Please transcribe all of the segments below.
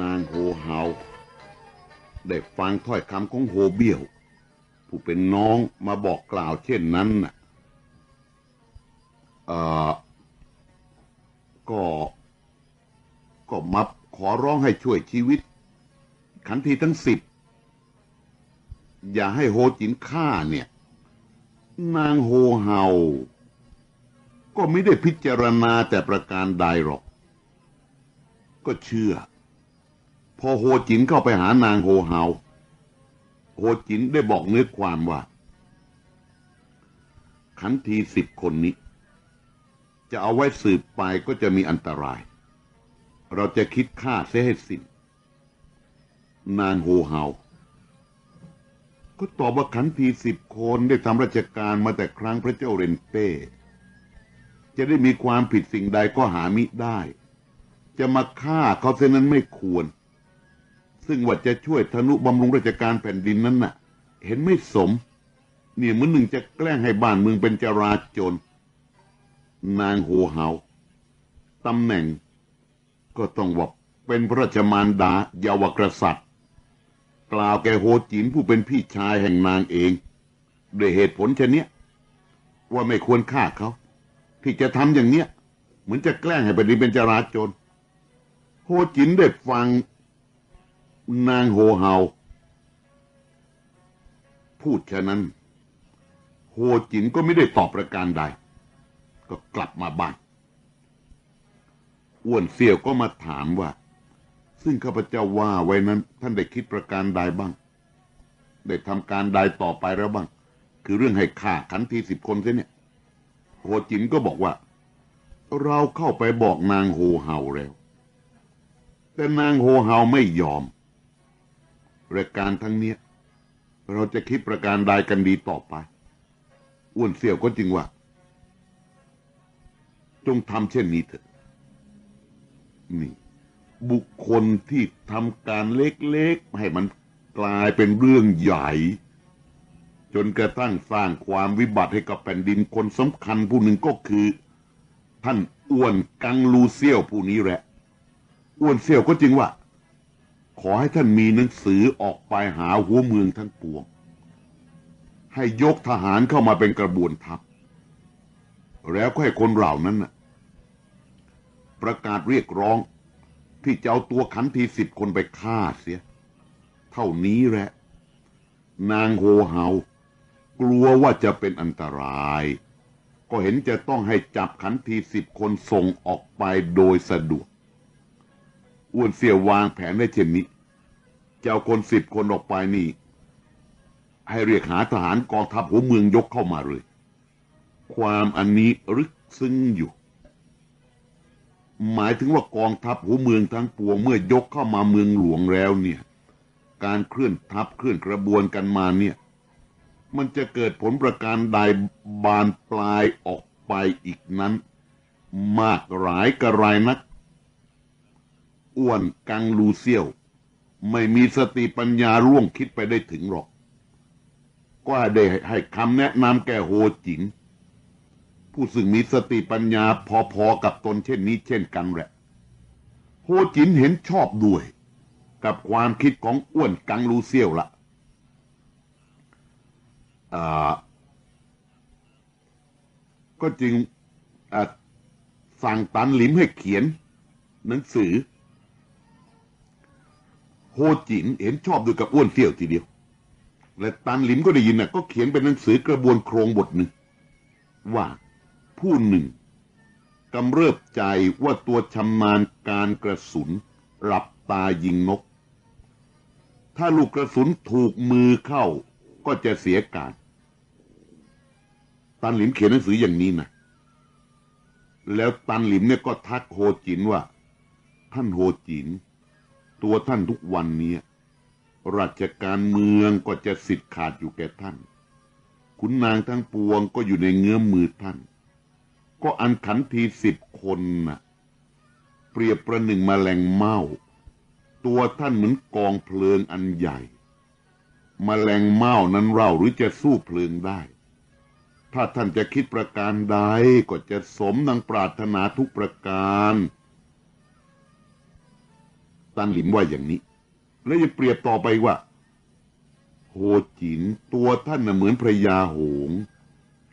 นางโฮเฮาได้ฟังถ้อยคำของโฮเบี้ยว ผู้เป็นน้องมาบอกกล่าวเช่นนั้นน่ะก็ ก็มาขอร้องให้ช่วยชีวิต ขันทีทั้งสิบ อย่าให้โฮจินฆ่าเนี่ย นางโฮเฮาก็ไม่ได้พิจารณาแต่ประการใดหรอก ก็เชื่อ อโฮจินเข้าไปหานางโฮเฮาโฮจินได้บอกเนื้อความว่า ขันทีสิบคนนี้ จะเอาไว้สืบไปก็จะมีอันตราย เราจะคิดฆ่าเสียให้สิ้นนางโฮเฮาก็ตอบว่าขันทีสิบคนได้ทำราชการมาแต่ครั้งพระเจ้าเรนเป้จะได้มีความผิดสิ่งใดก็หามิได้ จะมาฆ่าเขาเสียนั้นไม่ควร ซึ่งว่าจะช่วยธนุบำรุงราชการแผ่นดินนั้นน่ะ เห็นไม่สม เนี่ยเหมือนหนึ่งจะแกล้งให้บ้านเมืองเป็นจราจนนางโฮเฮาตำแหน่ง ก็ต้องว่าเป็นพระราชมารดาเยาวกษัตริย์ กล่าวแก่โฮจินผู้เป็นพี่ชายแห่งนางเองด้วยเหตุผลเช่นนี้ว่าไม่ควรฆ่าเขา ที่จะทำอย่างเนี้ย เหมือนจะแกล้งให้แผ่นดินเป็นจราจนโฮจินได้ฟัง นางโฮเฮาพูดฉะนั้น โฮจินก็ไม่ได้ตอบประการใด ก็กลับมาบ้าน อ้วนเสี่ยวก็มาถามว่า ซึ่งข้าพเจ้าว่าไว้นั้น ท่านได้คิดประการใดบ้าง ได้ทำการใดต่อไปแล้วบ้าง คือเรื่องให้ฆ่าขันทีสิบคนเสียเนี่ย โฮจินก็บอกว่า เราเข้าไปบอกนางโฮเฮาแล้ว แต่นางโฮเฮาไม่ยอม รายการทั้งเนี้ย เราจะคิดประการใดกันดีต่อไป อ้วนเสี่ยวก็จริงว่า จงทำเช่นนี้เถอะ นี่ บุคคลที่ทำการเล็กๆ ให้มันกลายเป็นเรื่องใหญ่ จนกระทั่งสร้างความวิบัติให้กับแผ่นดินคนสำคัญผู้หนึ่งก็คือ ท่านอ้วนกังลูเซียวผู้นี้แหละ อ้วนเซียวก็จริงว่า ขอให้ท่านมีหนังสือออกไปหาหัวเมืองทั้งปวง ให้ยกทหารเข้ามาเป็นกระบวนทัพ แล้วก็ให้คนเหล่านั้นประกาศเรียกร้องที่จะเอาตัวขันทีสิบคนไปฆ่าเสีย เท่านี้แหละ นางโฮเฮากลัวว่าจะเป็นอันตราย ก็เห็นจะต้องให้จับขันทีสิบคนส่งออกไปโดยสะดวก อ้วนเสี่ยววางแผนได้เช่นนี้จะเอาคนสิบคนออกไปนี่ ให้เรียกหาทหารกองทัพหัวเมืองยกเข้ามาเลย ความอันนี้รึกซึ้งอยู่ หมายถึงว่ากองทัพหัวเมืองทั้งปวงเมื่อยกเข้ามาเมืองหลวงแล้วเนี่ย การเคลื่อนทัพเคลื่อนกระบวนกันมาเนี่ย มันจะเกิดผลประการใดบานปลายออกไปอีกนั้น มากหลายกระไรนัก อ้วนกังลูเซียว ไม่มีสติปัญญาร่วงคิดไปได้ถึงหรอก ก็ได้ให้คำแนะนำแก่โฮจินผู้ซึ่งมีสติปัญญาพอๆกับตนเช่นนี้เช่นกันแหละ โฮจินเห็นชอบด้วย กับความคิดของอ้วนกังลูเซียวละอ่าก็จึงสั่งตันหลิมให้เขียน หนังสือ โฮจินเห็นชอบด้วยกับอ้วนเซี่ยวทีเดียว และตันหลิมก็ได้ยินน่ะ ก็เขียนเป็นหนังสือกระบวนโครงบทหนึ่ง ว่าผู้หนึ่งกำเริบใจว่าตัวชำนาญการกระสุนหลับตายิงนก ถ้าลูกกระสุนถูกมือเข้าก็จะเสียการ ตันหลิมเขียนหนังสืออย่างนี้นะแล้วตันหลิมเนี่ยก็ทักโฮจินว่า ท่านโฮจิน ตัวท่านทุกวันนี้ราชการเมืองก็จะสิทธิ์ขาดอยู่แก่ท่าน ขุนนางทั้งปวงก็อยู่ในเงื้อมมือท่าน ก็อันขันทีสิบคนน่ะ เปรียบประหนึ่งมแมลงเม่า ตัวท่านเหมือนกองเพลิงอันใหญ่มแมลงเม่านั้นเราหรือจะสู้เพลิงได้ ถ้าท่านจะคิดประการใดก็จะสมดังปรารถนาทุกประการ ตันหลิมว่าอย่างนี้ แล้วยังเปรียบต่อไปว่าโฮจินตัวท่านน่ะเหมือนพระยาหง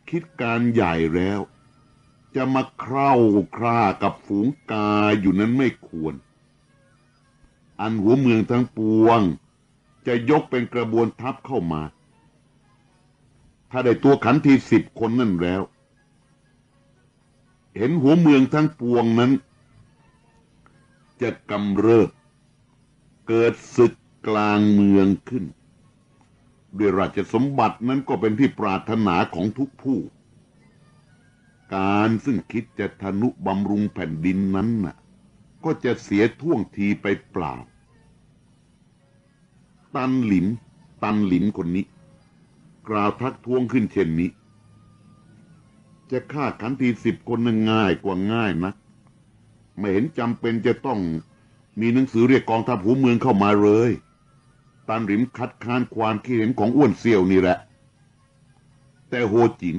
คิดการใหญ่แล้ว จะมาเคร่าคร่ากับฝูงกาอยู่นั้นไม่ควร อันหัวเมืองทั้งปวง จะยกเป็นกระบวนทัพเข้ามา ถ้าได้ตัวขันทีสิบคนนั่นแล้ว เห็นหัวเมืองทั้งปวงนั้น จะกำเริบ เกิดศึกกลางเมืองขึ้น ด้วยราชสมบัตินั้นก็เป็นที่ปรารถนาของทุกผู้ การซึ่งคิดจะทนุบำรุงแผ่นดินนั้นน่ะ ก็จะเสียท่วงทีไปเปล่า ตันหลิม ตันหลิมคนนี้ กล่าวทักท้วงขึ้นเช่นนี้ จะฆ่าขันทีสิบคนง่ายกว่าง่ายนะไม่เห็นจำเป็นจะต้อง มีหนังสือเรียกกองทัพหัวเมืองเข้ามาเลยตันหลิมคัดค้านความคิดเห็นของอ้วนเซี่ยวนี่แหละ แต่โฮจิน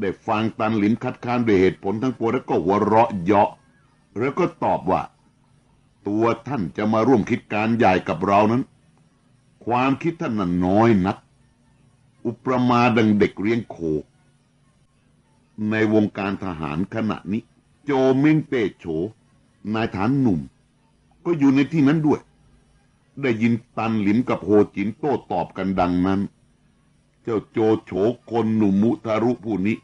ได้ฟังตันหลิมคัดค้านด้วยเหตุผลทั้งปวงแล้วก็หัวเราะเยาะ แล้วก็ตอบว่า ตัวท่านจะมาร่วมคิดการใหญ่กับเรานั้น ความคิดท่านน่ะน้อยนัก อุปมาดังเด็กเลี้ยงโค ในวงการทหารขณะนี้ โจม้งเตโฉ นายฐานหนุ่ม ก็อยู่ในที่นั้นด้วย ได้ยินตันหลิมกับโฮจินโต้ตอบกันดังนั้น เจ้าโจโฉคนหนุ่มมุทารุผู้นี้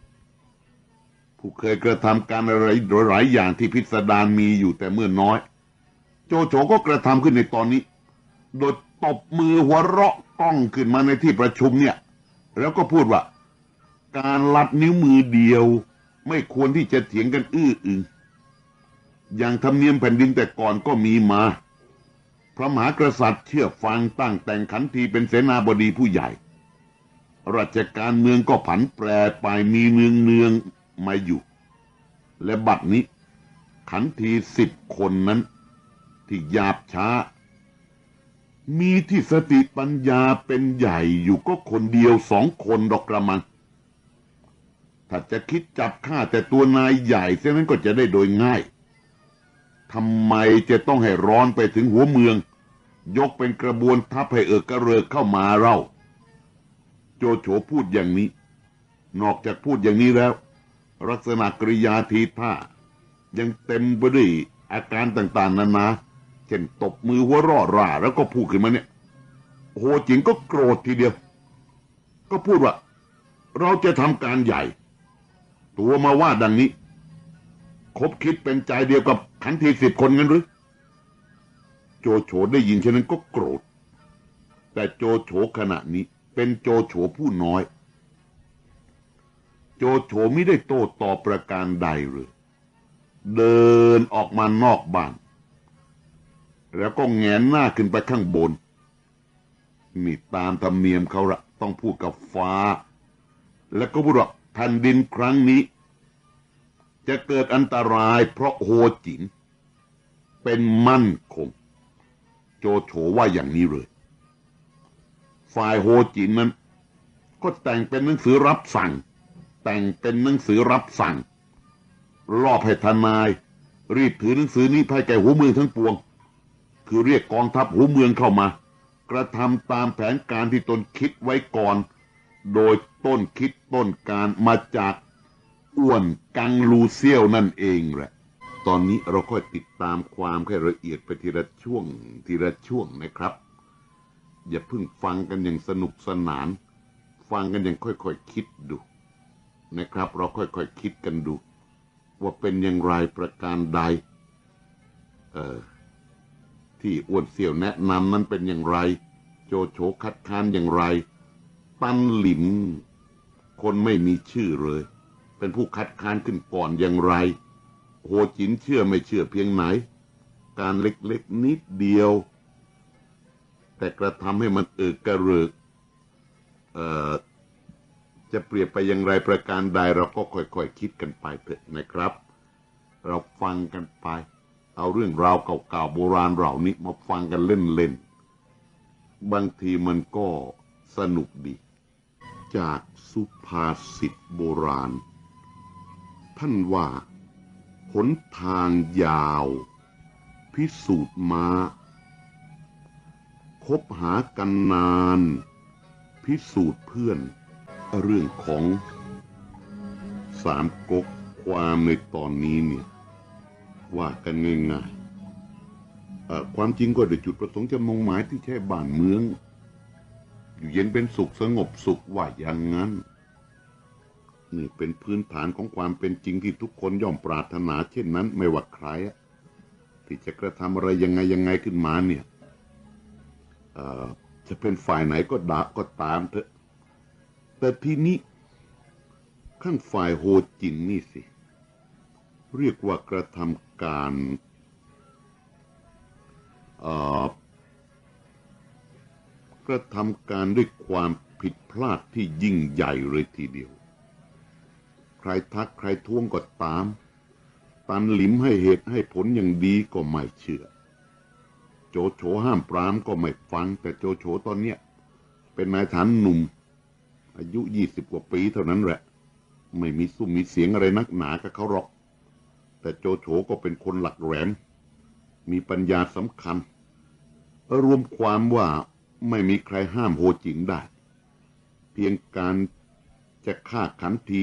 ผู้เคยกระทำการอะไรหลายอย่างที่พิสดารมีอยู่แต่เมื่อน้อย โจโฉก็กระทำขึ้นในตอนนี้ โดยตบมือหัวเราะก้องขึ้นมาในที่ประชุมเนี่ย แล้วก็พูดว่า การลัดนิ้วมือเดียว ไม่ควรที่จะเถียงกันอื้ออึง อย่างธรรมเนียมแผ่นดินแต่ก่อนก็มีมา พระมหากษัตริย์เชื่อฟังตั้งแต่งขันทีเป็นเสนาบดีผู้ใหญ่ ราชการเมืองก็ผันแปรไปมีเนืองเนืองมาอยู่ และบัดนี้ ขันทีสิบคนนั้นที่หยาบช้า มีที่สติปัญญาเป็นใหญ่อยู่ก็คนเดียวสองคนดอกกระมังถ้าจะคิดจับฆ่าแต่ตัวนายใหญ่เสียนั้นก็จะได้โดยง่าย ทำไมจะต้องให้ร้อนไปถึงหัวเมือง ยกเป็นกระบวนทัพให้เอิกกระเริกเข้ามาเล่าโจโฉพูดอย่างนี้ นอกจากพูดอย่างนี้แล้ว ลักษณะกริยาทีท่า ยังเต็มไปด้วยอาการต่างๆนานาเช่นตบมือหัวร่อร่า แล้วก็พูดขึ้นมาเนี่ยโหจิงก็โกรธทีเดียว ก็พูดว่า เราจะทำการใหญ่ ตัวมาว่าดังนี้ คบคิดเป็นใจเดียวกับขันทีสิบคนงั้นหรือ โจโฉได้ยินเช่นนั้นก็โกรธ แต่โจโฉขณะนี้เป็นโจโฉผู้น้อย โจโฉไม่ได้โต้ตอบประการใดเลยเดินออกมานอกบ้าน แล้วก็แงนหน้าขึ้นไปข้างบน นี่ตามธรรมเนียมเขาละต้องพูดกับฟ้า แล้วก็พูดว่าแผ่นดินครั้งนี้ จะเกิดอันตรายเพราะโฮจิน เป็นมั่นคง โจโฉว่าอย่างนี้เลย ฝ่ายโฮจินนั้น ก็แต่งเป็นหนังสือรับสั่ง แต่งเป็นหนังสือรับสั่ง รอบให้ทนาย รีบถือหนังสือนี้ไปแก่หัวเมืองทั้งปวง คือเรียกกองทัพหัวเมืองเข้ามากระทำตามแผนการที่ตนคิดไว้ก่อน โดยต้นคิดต้นการมาจาก อ้วนกังลูเซียวนั่นเองแหละ ตอนนี้เราค่อยติดตามความให้ละเอียดไปทีละช่วงทีละช่วงนะครับ อย่าเพิ่งฟังกันอย่างสนุกสนาน ฟังกันอย่างค่อยๆคคิดดู นะครับ เราค่อยๆคคิดกันดู ว่าเป็นอย่างไรประการใด เอ่อที่อ้วนเสี่ยวแนะนำนั้นเป็นอย่างไร โจโฉคัดค้านอย่างไร ปันหลิม คนไม่มีชื่อเลย เป็นผู้คัดค้านขึ้นก่อนอย่างไร โฮจินเชื่อไม่เชื่อเพียงไหน การเล็กๆนิดเดียว แต่กระทำให้มันเอิกกระเริกเอ่อจะเปรียบไปอย่างไรประการใดเราก็ค่อยๆคคิดกันไปเถอะนะครับ เราฟังกันไป เอาเรื่องราวเก่าๆโบราณเหล่านี้มาฟังกันเล่นๆ บางทีมันก็สนุกดี จากสุภาษิตโบราณ ท่านว่าหนทางยาว พิสูจน์มา คบหากันนาน พิสูจน์เพื่อน เรื่องของสามก๊กความในตอนนี้เนี่ยว่ากันง่ายๆความจริงก็ได้จุดประสงค์จะมุ่งหมายที่แค่บ้านเมือง อยู่เย็นเป็นสุขสงบสุขว่าอย่างนั้น นี่เป็นพื้นฐานของความเป็นจริงที่ทุกคนย่อมปรารถนา เช่นนั้นไม่ว่าใครอะที่จะกระทำอะไรยังไงยังไงขึ้นมาเนี่ยจะเป็นฝ่ายไหนก็ดาก็ตามเถอะ แต่ทีนี้ขั้นฝ่ายโฮจินนี่สิ เรียกว่ากระทำการกระทำการด้วยความผิดพลาดที่ยิ่งใหญ่เลยทีเดียว ใครทักใครท้วงก็ตาม ตันหลิมให้เหตุให้ผลอย่างดีก็ไม่เชื่อ โจโฉห้ามปรามก็ไม่ฟัง แต่โจโฉตอนเนี้ยเป็นนายฐานหนุ่ม อายุยี่สิบกว่าปีเท่านั้นแหละ ไม่มีซุ้มมีเสียงอะไรนักหนากับเขาหรอก แต่โจโฉก็เป็นคนหลักแหลมมีปัญญาสำคัญ รวมความว่าไม่มีใครห้ามโฮจิงได้ เพียงการจะฆ่าขันที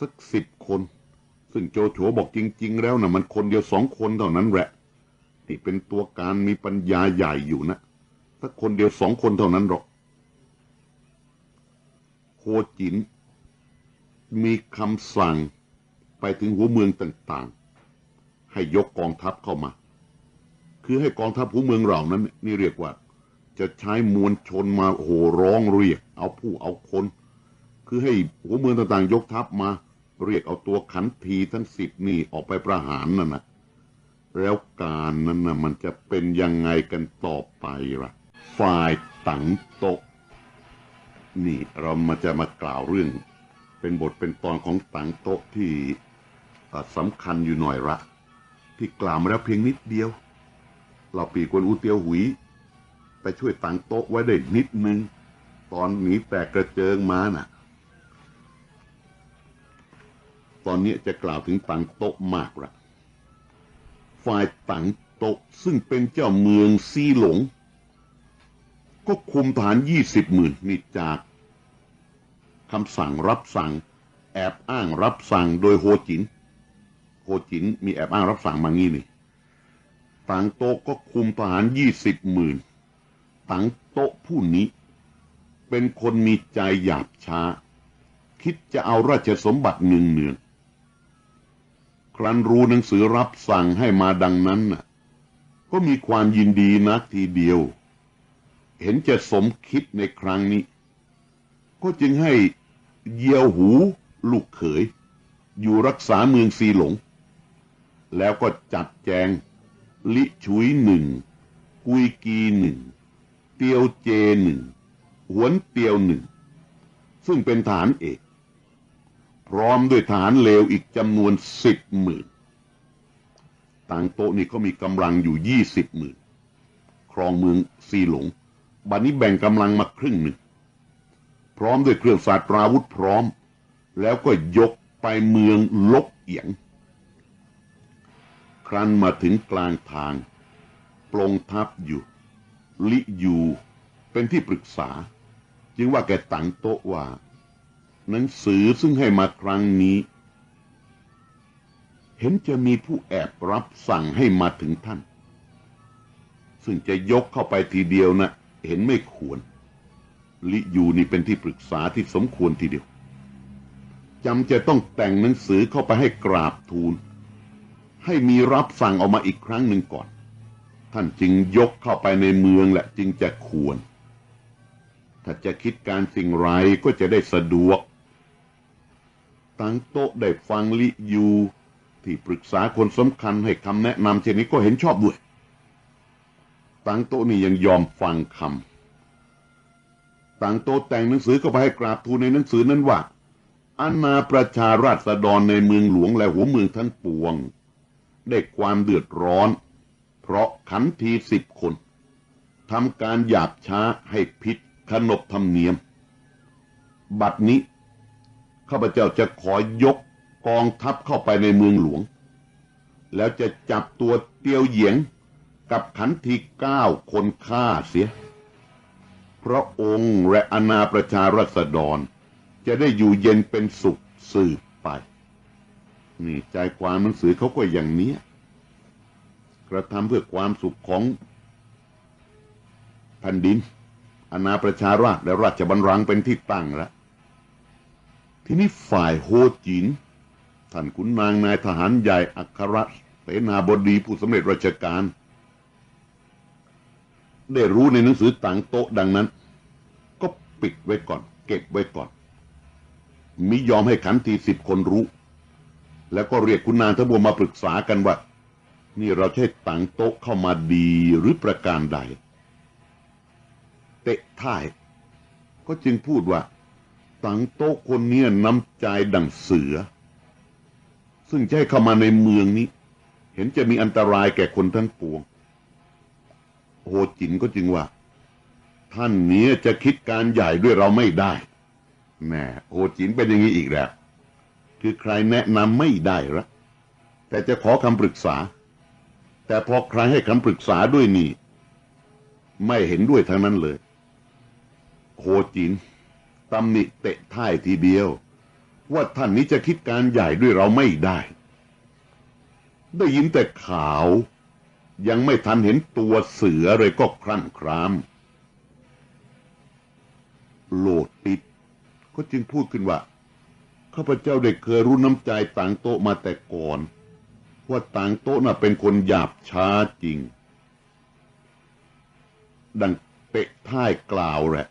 สักสิบคน ซึ่งโจโฉบอกจริง ๆ แล้วนะมันคนเดียวสองคนเท่านั้นแหละที่เป็นตัวการมีปัญญาใหญ่อยู่นะสักคนเดียวสองคนเท่านั้นหรอกโฮจิน มีคำสั่งไปถึงหัวเมืองต่างๆ ให้ยกกองทัพเข้ามา คือให้กองทัพหัวเมืองเหล่านั้น นี่เรียกว่า จะใช้มวลชนมาโห่ร้องเรียก เอาผู้เอาคน คือให้หัวเมืองต่างๆ ยกทัพมา เรียกเอาตัวขันทีทั้งสิบนี่ออกไปประหารนั่นนะแล้วการนั้นนะมันจะเป็นยังไงกันต่อไปล่ะ ฝ่ายตังโตะนี่เรามาจะมากล่าวเรื่อง เป็นบทเป็นตอนของตังโต๊ะที่สำคัญอยู่หน่อยละที่กล่าวมาแล้วเพียงนิดเดียว เราปีกวนอูเตียวหุยไปช่วยตังโต๊ะไว้ได้นิดนึง ตอนหนีแตกกระเจิงมาน่ะ ตอนนี้จะกล่าวถึงตังโต๊ะมากละฝ่ายตังโต๊ะซึ่งเป็นเจ้าเมืองซีหลง ก็คุมฐานยี่สิบหมื่นนี่จากคำสั่งรับสั่ง แอบอ้างรับสั่งโดยโฮจิน โฮจินมีแอบอ้างรับสั่งมางี้นี่ตังโต๊ะก็คุมทหารยี่สิบหมื่นตังโต๊ะผู้นี้เป็นคนมีใจหยาบช้า คิดจะเอาราชสมบัติเนืองเนือง ครั้นรู้หนังสือรับสั่งให้มาดังนั้นน่ะก็มีความยินดีนักทีเดียว เห็นจะสมคิดในครั้งนี้ ก็จึงให้เยียวหูลูกเขย อยู่รักษาเมืองซีหลง แล้วก็จัดแจง ลิชุยหนึ่งกุยกีหนึ่งเตียวเจหนึ่งหวนเตียวหนึ่ง ซึ่งเป็นฐานเอก ร้อมด้วยฐานเลวอีกจำนวนสิบหมื่นต่างโต๊ะนี่ก็มีกำลังอยู่ยี่สิบหมื่นครองเมืองซีหลง บัดนี้แบ่งกำลังมาครึ่งหนึ่ง พร้อมด้วยเครื่องสาตราวุธพร้อม แล้วก็ยกไปเมืองลบเอียง ครั้นมาถึงกลางทางปลงทับอยู่ ลิอยู่เป็นที่ปรึกษา จึงว่าแกตังโต๊ะว่า หนังสือซึ่งให้มาครั้งนี้ เห็นจะมีผู้แอบรับสั่งให้มาถึงท่าน ซึ่งจะยกเข้าไปทีเดียวนะเห็นไม่ควร ลิยูนี่เป็นที่ปรึกษาที่สมควรทีเดียวจำจะต้องแต่งหนังสือเข้าไปให้กราบทูล ให้มีรับสั่งออกมาอีกครั้งหนึ่งก่อน ท่านจึงยกเข้าไปในเมืองแหละจึงจะควร ถ้าจะคิดการสิ่งไรก็จะได้สะดวก ตั้งโต๊ะได้ฟังลิยูที่ปรึกษาคนสำคัญให้คำแนะนำเช่นนี้ก็เห็นชอบด้วยตั้งโต๊ะนี่ยังยอมฟังคำตั้งโต๊ะแต่งหนังสือก็ไปให้กราบทูลในหนังสือนั้นว่าอาณาประชาราษฎรในเมืองหลวงและหัวเมืองทั้งปวง ได้ความเดือดร้อน เพราะขันทีสิบคนทำการหยาบช้าให้ผิดขนบธรรมเนียม บัดนี้ ข้าพเจ้าจะขอยกกองทัพเข้าไปในเมืองหลวง แล้วจะจับตัวเตียวเหยียงกับขันทีเก้าคนฆ่าเสีย พระองค์และอาณาประชารัษฎร จะได้อยู่เย็นเป็นสุขสืบไป นี่ใจความหนังสือเขาก็อย่างนี้ กระทำเพื่อความสุขของแผ่นดินอาณาประชาราชและราชบัลลังก์เป็นที่ตั้งแล้ว ทีนี้ฝ่ายโฮจินท่านขุนนางนายทหารใหญ่อัครเสนาบดีผู้สำเร็จราชการ ได้รู้ในหนังสือต่างโต๊ะดังนั้น ก็ปิดไว้ก่อน เก็บไว้ก่อน มิยอมให้ขันทีสิบคนรู้ แล้วก็เรียกคุณนางทั้งปวมาปรึกษากันว่า นี่เราใช้ต่างโต๊ะเข้ามาดีหรือประการใด เตะท่าย ก็จึงพูดว่า ต่างโต๊ะคนเนี้ยน้ำใจดั่งเสือ ซึ่งจะให้เข้ามาในเมืองนี้ เห็นจะมีอันตรายแก่คนทั้งปวง โฮจินก็จึงว่า ท่านเนี้ยจะคิดการใหญ่ด้วยเราไม่ได้แหมโฮจินเป็นอย่างนี้อีกแล้ว คือใครแนะนำไม่ได้ละแต่จะขอคำปรึกษา แต่พอใครให้คำปรึกษาด้วยนี่ ไม่เห็นด้วยทั้งนั้นเลย โฮจิน ตำหนิเตะท่ายทีเดียว ว่าท่านนี้จะคิดการใหญ่ด้วยเราไม่ได้ ได้ยินแต่ข่าว ยังไม่ทันเห็นตัวเสือเลยก็ครั่นครามโหลดติด ก็จึงพูดขึ้นว่าข้าพเจ้าได้เคยรู้น้ำใจต่างโต๊ะมาแต่ก่อน ว่าต่างโต๊ะน่ะเป็นคนหยาบช้าจริง ดังเตะท่ายกล่าวแหละ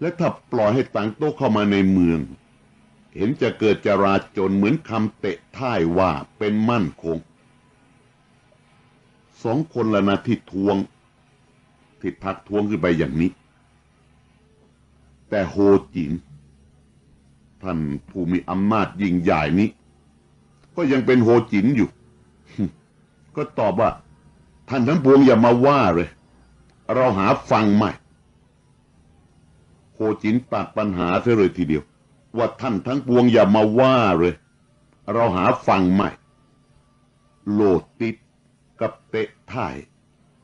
และถ้าปล่อยให้ต่างโต๊ะเข้ามาในเมือง เห็นจะเกิดจราจนเหมือนคำเตะท่ายว่าเป็นมั่นคง สองคนละนะที่ทวงที่ทักทวงขึ้นไปอย่างนี้ แต่โฮจินท่านผู้มีอำนาจยิ่งใหญ่นี้ ก็ยังเป็นโฮจินอยู่ ก็ตอบว่า ท่านทั้งปวงอย่ามาว่าเลย เราหาฟังไม่ จินตัดปัญหาเสียเลยทีเดียว ว่าท่านทั้งปวงอย่ามาว่าเลย เราหาฟังไม่ โลดติดกับเตะท่าย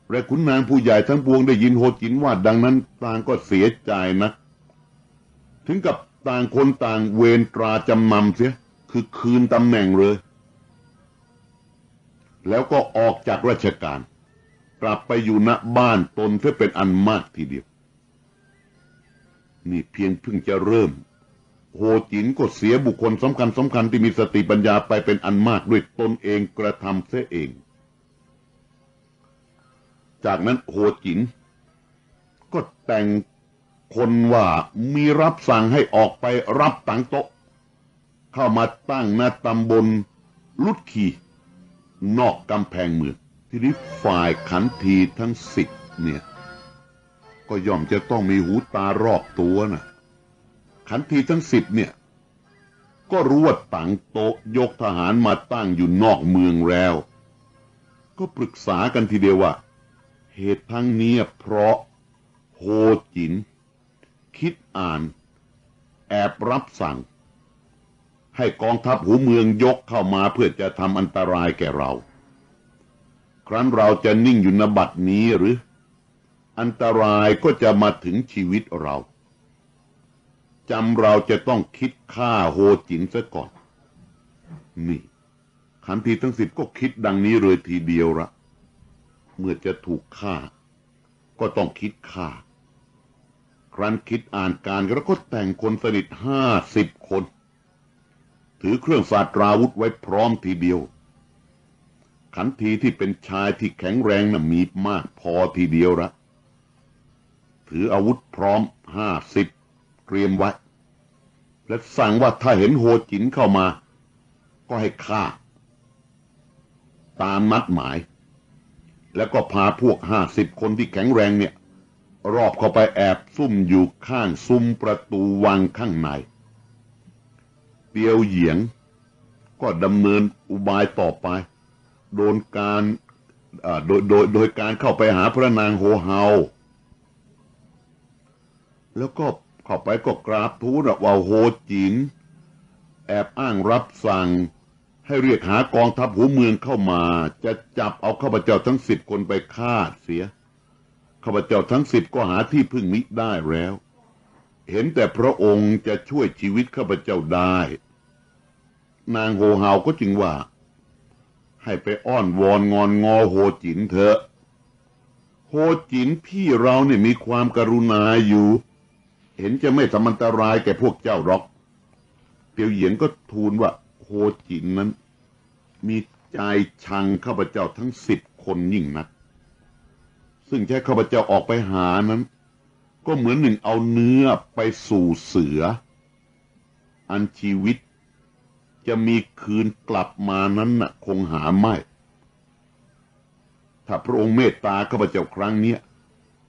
และขุนนางผู้ใหญ่ทั้งปวงได้ยินโฮจินว่าดังนั้นต่างก็เสียใจนะ ถึงกับต่างคนต่างเวรตราจำนำเสีย คือคืนตำแหน่งเลย แล้วก็ออกจากราชการ กลับไปอยู่ณบ้านตนเพื่อเป็นอันมากทีเดียว นี่เพียงเพิ่งจะเริ่ม โฮจินก็เสียบุคคลสำคัญสำคัญที่มีสติปัญญาไปเป็นอันมากด้วยตนเองกระทำเสียเอง จากนั้นโฮจินก็แต่งคนว่ามีรับสั่งให้ออกไปรับตังโต๊ะเข้ามาตั้งหน้าตำบลลุดขีนอกกำแพงเมืองทีนี้ฝ่ายขันทีทั้งสิบเนี่ย ก็ย่อมจะต้องมีหูตารอบตัวนะขันทีทั้งสิบเนี่ย ก็รู้ว่าตังโต๊ะยกทหารมาตั้งอยู่นอกเมืองแล้ว ก็ปรึกษากันทีเดียวว่า เหตุทั้งนี้เพราะโฮจิน คิดอ่าน แอบรับสั่ง ให้กองทัพหูเมืองยกเข้ามาเพื่อจะทำอันตรายแก่เรา ครั้นเราจะนิ่งอยู่นบัดนี้หรือ อันตรายก็จะมาถึงชีวิตเราจำเราจะต้องคิดฆ่าโฮจินซะก่อน นี่ ขันทีทั้งสิบก็คิดดังนี้เลยทีเดียวละเมื่อจะถูกฆ่า ก็ต้องคิดฆ่า ครั้นคิดอ่านการแล้วก็แต่งคนสนิทห้าสิบคน ถือเครื่องสาตราวุธไว้พร้อมทีเดียว ขันทีที่เป็นชายที่แข็งแรงนะ่ะมีมากพอทีเดียวละ ถืออาวุธพร้อมห้าสิบเตรียมไว้ และสั่งว่าถ้าเห็นโฮจินเข้ามา ก็ให้ฆ่า ตามนัดหมาย แล้วก็พาพวกห้าสิบคนที่แข็งแรงเนี่ย รอบเข้าไปแอบซุ่มอยู่ข้างซุ้มประตูวังข้างในเตียวเหยียงก็ดำเนินอุบายต่อไป โดนการโดยโดยโดยการเข้าไปหาพระนางโฮเฮา แล้วก็เข้าไปก็กราบทูลว่าโฮจิน แอบอ้างรับสั่ง ให้เรียกหากองทัพหัวเมืองเข้ามา จะจับเอาข้าพเจ้าทั้งสิบคนไปฆ่าเสียข้าพเจ้าทั้งสิบก็หาที่พึ่งมิได้แล้ว เห็นแต่พระองค์จะช่วยชีวิตข้าพเจ้าได้ นางโฮเฮาก็จึงว่า ให้ไปอ้อนวอนงอนงอโฮจินเถอะโฮจินพี่เราเนี่ยมีความกรุณาอยู่ เห็นจะไม่ทำอันตรายแก่พวกเจ้าหรอกเตียวเหยียนก็ทูลว่าโฮจินนั้น มีใจชังข้าพเจ้าทั้งสิบคนยิ่งนัก ซึ่งใช้ข้าพเจ้าออกไปหานั้น ก็เหมือนหนึ่งเอาเนื้อไปสู่เสือ อันชีวิตจะมีคืนกลับมานั้นน่ะคงหาไม่ ถ้าพระองค์เมตตาข้าพเจ้าครั้งเนี้ย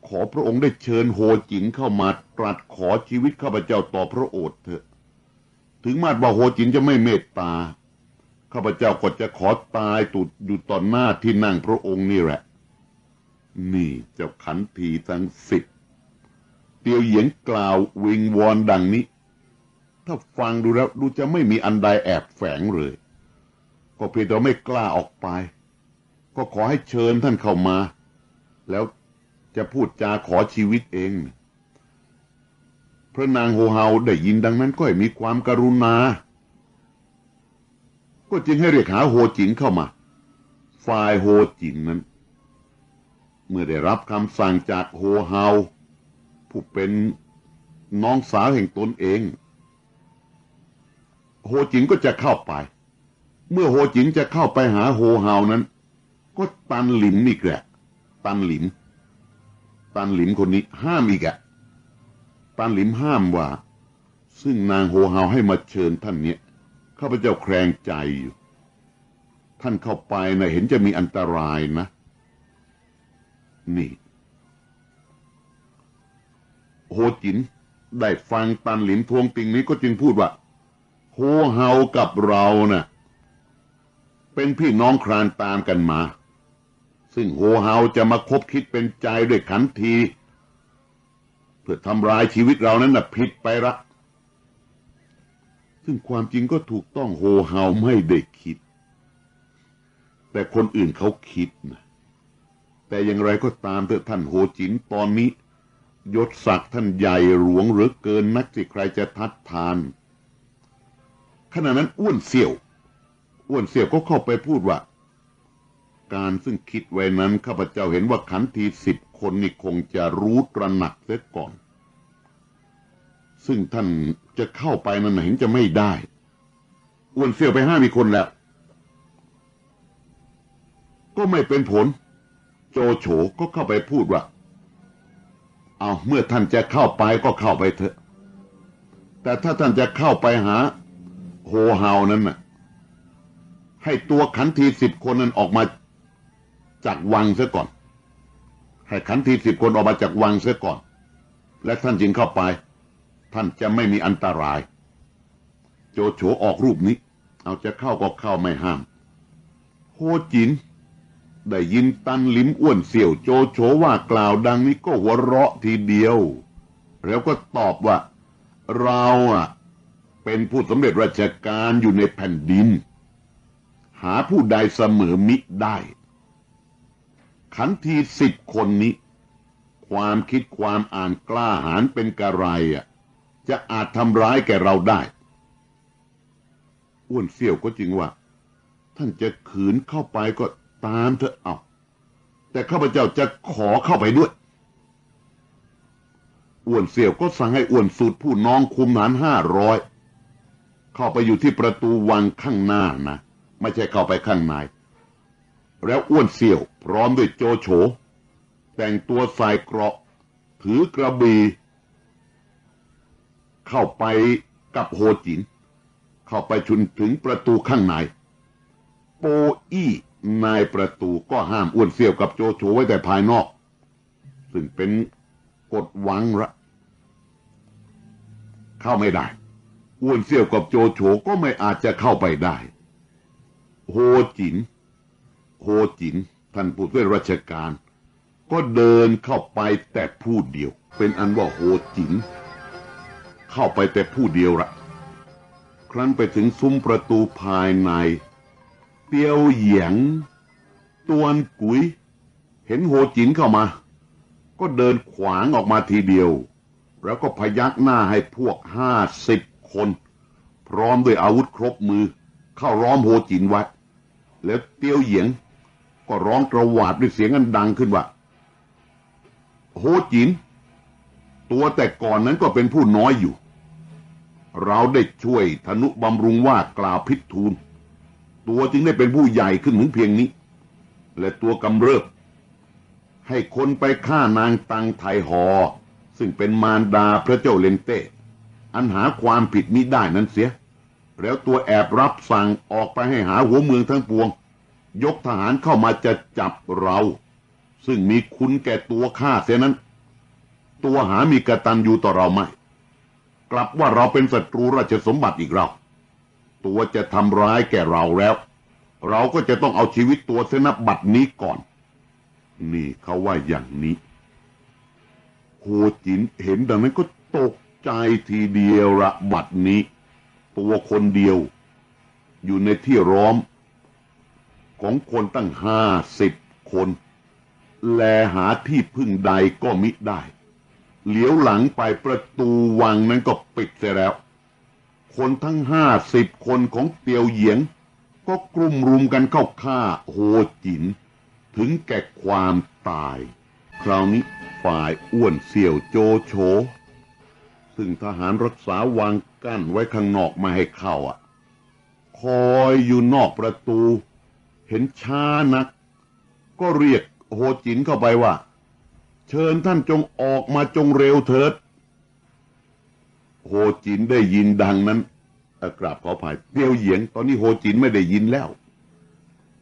ขอพระองค์ได้เชิญโฮจินเข้ามาตรัสขอชีวิตข้าพเจ้าต่อพระโอษฐ์เถอะ ถึงมาดว่าโฮจินจะไม่เมตตา ข้าพเจ้าก็จะขอตายตุดอยู่ต่อหน้าที่นั่งพระองค์นี่แหละ นี่เจ้าขันทีทั้งสิบเตียวเหยียนกล่าววิงวอนดังนี้ ถ้าฟังดูแล้วดูจะไม่มีอันใดแอบแฝงเลย ก็เพียงแต่ไม่กล้าออกไป ก็ขอให้เชิญท่านเข้ามา แล้ว จะพูดจาขอชีวิตเอง พระนางโฮเฮาได้ยินดังนั้นก็มีความกรุณา ก็จึงให้เรียกหาโฮจินเข้ามา ฝ่ายโฮจินนั้น เมื่อได้รับคำสั่งจากโฮเฮาผู้เป็นน้องสาวแห่งตนเอง โฮจินก็จะเข้าไป เมื่อโฮจินจะเข้าไปหาโฮเฮานั้น ก็ตันหลิมอีกแหละตันหลิม ตันหลิมคนนี้ห้ามอีกอะตันหลิมห้ามว่า ซึ่งนางโฮเฮาให้มาเชิญท่านเนี้ยข้าพเจ้าแคลงใจอยู่ ท่านเข้าไปนะเห็นจะมีอันตรายนะ นี่ โฮจินได้ฟังตันหลิมทวงติงนี้ก็จึงพูดว่าโฮเฮากับเรานะ่ะ เป็นพี่น้องครานตามกันมา ซึ่งโฮเฮาจะมาคบคิดเป็นใจด้วยขันที เพื่อทำลายชีวิตเรานั้นนะ่ะผิดไปละซึ่งความจริงก็ถูกต้องโฮเฮาไม่ได้คิด แต่คนอื่นเขาคิดนะแต่อย่างไรก็ตามเถอะท่านโฮจินตอนนี้ยศศักดิ์ท่านใหญ่หลวงเหรือเกินนักที่ใครจะทัดทาน ขณะนั้นอ้วนเสี่ยว อ้วนเสี่ยวก็เข้าไปพูดว่า การซึ่งคิดไว้นั้นข้าพเจ้าเห็นว่าขันทีสิบคนนี่คงจะรู้ตระหนักเสียก่อน ซึ่งท่านจะเข้าไปนั้นเห็นจะไม่ได้อ้วนเสี่ยวไปห้ามีคนแล้ว ก็ไม่เป็นผล โจโฉก็เข้าไปพูดว่า เอาเมื่อท่านจะเข้าไปก็เข้าไปเถอะ แต่ถ้าท่านจะเข้าไปหาโฮเฮานั้นน่ะให้ตัวขันทีสิบคนนั้นออกมา จากวังเสียก่อน ให้ขันทีสิบคนออกมาจากวังเสียก่อน และท่านจึงเข้าไป ท่านจะไม่มีอันตราย โจโฉออกรูปนี้ เอาจะเข้าก็เข้าไม่ห้าม โฮจิน ได้ยินตันลิมอ้วนเสี่ยวโจโฉว่ากล่าวดังนี้ก็หัวเราะทีเดียว แล้วก็ตอบว่า เราอะ เป็นผู้สำเร็จราชการอยู่ในแผ่นดิน หาผู้ใดเสมอมิได้ ขันทีสิบคนนี้ ความคิดความอ่านกล้าหาญเป็นกระไรอะ จะอาจทำร้ายแก่เราได้ อ้วนเสี่ยวก็จริงว่า ท่านจะขืนเข้าไปก็ตามเถอะเอา แต่ข้าพเจ้าจะขอเข้าไปด้วย อ้วนเสี่ยวก็สั่งให้อ้วนสูตรผู้น้องคุมหารห้าร้อยเข้าไปอยู่ที่ประตูวังข้างหน้านะ ไม่ใช่เข้าไปข้างใน แล้วอ้วนเสี่ยว พร้อมด้วยโจโฉ แต่งตัวใส่เกราะ ถือกระบี่เข้าไปกับโฮจิน เข้าไปชุนถึงประตูข้างใน โปอี้นายประตูก็ห้ามอ้วนเสี่ยวกับโจโฉไว้แต่ภายนอก ซึ่งเป็นกฎวังละเข้าไม่ได้ อ้วนเสี่ยวกับโจโฉก็ไม่อาจจะเข้าไปได้ โฮจิน โฮจินท่านผู้ช่วยราชการ ก็เดินเข้าไปแต่ผู้เดียว เป็นอันว่าโฮจินเข้าไปแต่ผู้เดียวละครั้นไปถึงซุ้มประตูภายใน เตียวเหยียง ตวนกุย เห็นโฮจินเข้ามา ก็เดินขวางออกมาทีเดียว แล้วก็พยักหน้าให้พวกห้าสิบคน พร้อมด้วยอาวุธครบมือ เข้าล้อมโฮจินไว้แล้วเตียวเหยียง ก็ร้องกระหวาดด้วยเสียงอันดังขึ้นว่า โฮจิน ตัวแต่ก่อนนั้นก็เป็นผู้น้อยอยู่ เราได้ช่วยธนุบำรุงว่ากล่าวพิษทูล ตัวจึงได้เป็นผู้ใหญ่ขึ้นถึงเพียงนี้ และตัวกำเริบ ให้คนไปฆ่านางตังไทหอ ซึ่งเป็นมารดาพระเจ้าเลนเต้อันหาความผิดมิได้นั้นเสีย แล้วตัวแอบรับสั่งออกไปให้หาหัวเมืองทั้งปวง ยกทหารเข้ามาจะจับเรา ซึ่งมีคุณแก่ตัวข้าเสียนั้น ตัวหามีกระตัญญูต่อเราไหมกลับว่าเราเป็นศัตรูราชสมบัติอีกเรา ตัวจะทำร้ายแก่เราแล้ว เราก็จะต้องเอาชีวิตตัวเสนบัตรนี้ก่อน นี่เขาว่าอย่างนี้โฮจินเห็นดังนั้นก็ตกใจทีเดียวละบัตรนี้ ตัวคนเดียว อยู่ในที่ร้อม ของคนตั้งห้าสิบคน แลหาที่พึ่งใดก็มิได้ เหลียวหลังไปประตูวังนั้นก็ปิดเสียแล้ว คนทั้งห้าสิบคนของเตียวเหยียง ก็กลุ่มรุมกันเข้าฆ่าโฮจิน ถึงแก่ความตาย คราวนี้ฝ่ายอ้วนเสี่ยวโจโฉซึ่งทหารรักษาวังกั้นไว้ข้างนอกม่ให้เข้าอะ คอยอยู่นอกประตู เห็นช้านัก ก็เรียกโฮจินเข้าไปว่า เชิญท่านจงออกมาจงเร็วเถิด โฮจินได้ยินดังนั้นกราบขออภัยเตียวเหยียง ตอนนี้โฮจินไม่ได้ยินแล้ว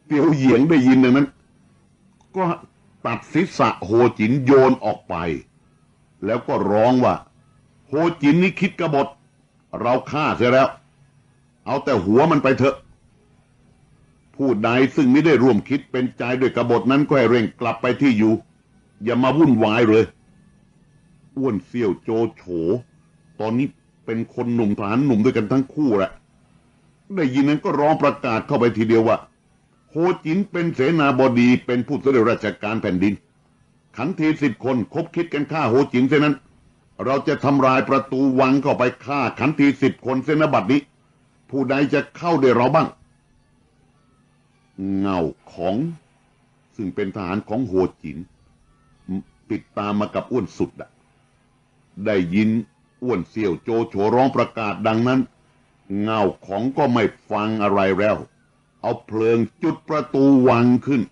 เตียวเหยียงได้ยินดังนั้น ก็ตัดศีรษะโฮจินโยนออกไป แล้วก็ร้องว่า โฮจินนี่คิดกบฏ เราฆ่าเสียแล้ว เอาแต่หัวมันไปเถอะ ผู้ใดซึ่งไม่ได้ร่วมคิดเป็นใจด้วยกบฏนั้นก็ให้เร่งกลับไปที่อยู่ อย่ามาวุ่นวายเลยอ้วนเซี่ยวโจโฉตอนนี้เป็นคนหนุ่มทหารหนุ่มด้วยกันทั้งคู่แหละได้ยินนั้นก็ร้องประกาศเข้าไปทีเดียวว่าโฮจินเป็นเสนาบดีเป็นผู้สำเร็จราชการแผ่นดิน ขันทีสิบคนคบคิดกันฆ่าโฮจินเสียนั้น เราจะทำลายประตูวังเข้าไปฆ่าขันทีสิบคนเสนาบัดนี้ ผู้ใดจะเข้าได้เราบ้าง เงาของ ซึ่งเป็นทหารของโฮจินติดตามมากับอ้วนสุดอะได้ยินอ้วนเสี่ยวโจโฉร้องประกาศดังนั้น เงาของก็ไม่ฟังอะไรแล้ว เอาเพลิงจุดประตูวังขึ้น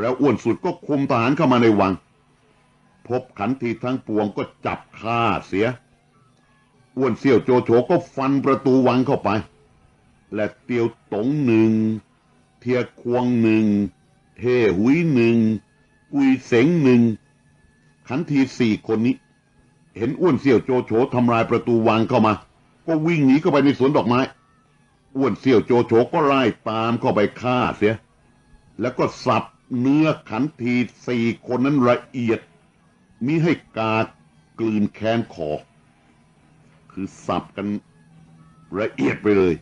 แล้วอ้วนสุดก็คุมทหารเข้ามาในวัง พบขันทีทั้งปวงก็จับฆ่าเสีย อ้วนเสี่ยวโจโฉก็ฟันประตูวังเข้าไป และเตียวตงหนึ่ง เทียควงหนึ่งเทหุยหนึ่งกุยเสงหนึ่งขันทีสี่คนนี้ เห็นอ้วนเสี่ยวโจโฉทำลายประตูวังเข้ามา ก็วิ่งหนีเข้าไปในสวนดอกไม้ อ้วนเสี่ยวโจโฉก็ไล่ตามเข้าไปฆ่าเสีย แล้วก็สับเนื้อขันทีสี่คนนั้นละเอียดมิให้กากลืนแค้นคอ คือสับกันละเอียดไปเลย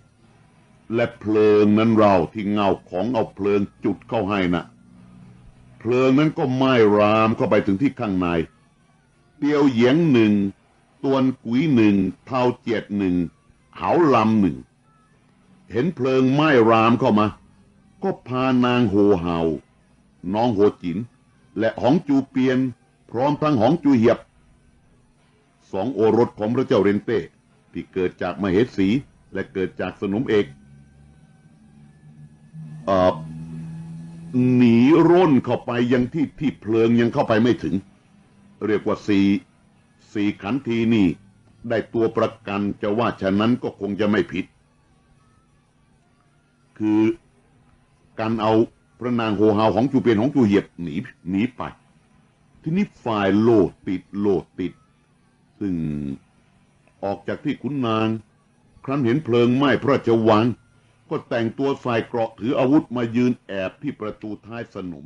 และเพลิงนั้นเราที่เงาของเอาเพลิงจุดเข้าให้นะเพลิงนั้นก็ไหม้รามเข้าไปถึงที่ข้างใน เตียวเหยียงหนึ่งตวนกุยหนึ่งเท้าเจียดหนึ่งเหาลำหนึ่ง เห็นเพลิงไหม้รามเข้ามา ก็พานางโฮเฮาน้องโฮจิน และหองจูเปียน พร้อมทั้งหองจูเหียบ สองโอรสของพระเจ้าเรนเต้ที่เกิดจากมเหสีและเกิดจากสนมเอก หนีร่นเข้าไปยังที่ที่เพลิงยังเข้าไปไม่ถึง เรียกว่าสี่สี่ขันทีนี่ได้ตัวประกันจะว่าฉะนั้นก็คงจะไม่ผิด คือการเอาพระนางโฮฮาวของจูเปียนของจูเหียบหนีหนีไป ทีนี้ฝ่ายโลดติดโลดติด ซึ่งออกจากที่ขุนนาง ครั้นเห็นเพลิงไหม้พระราชวัง ก็แต่งตัวใส่เกราะถืออาวุธมายืนแอบที่ประตูท้ายสนม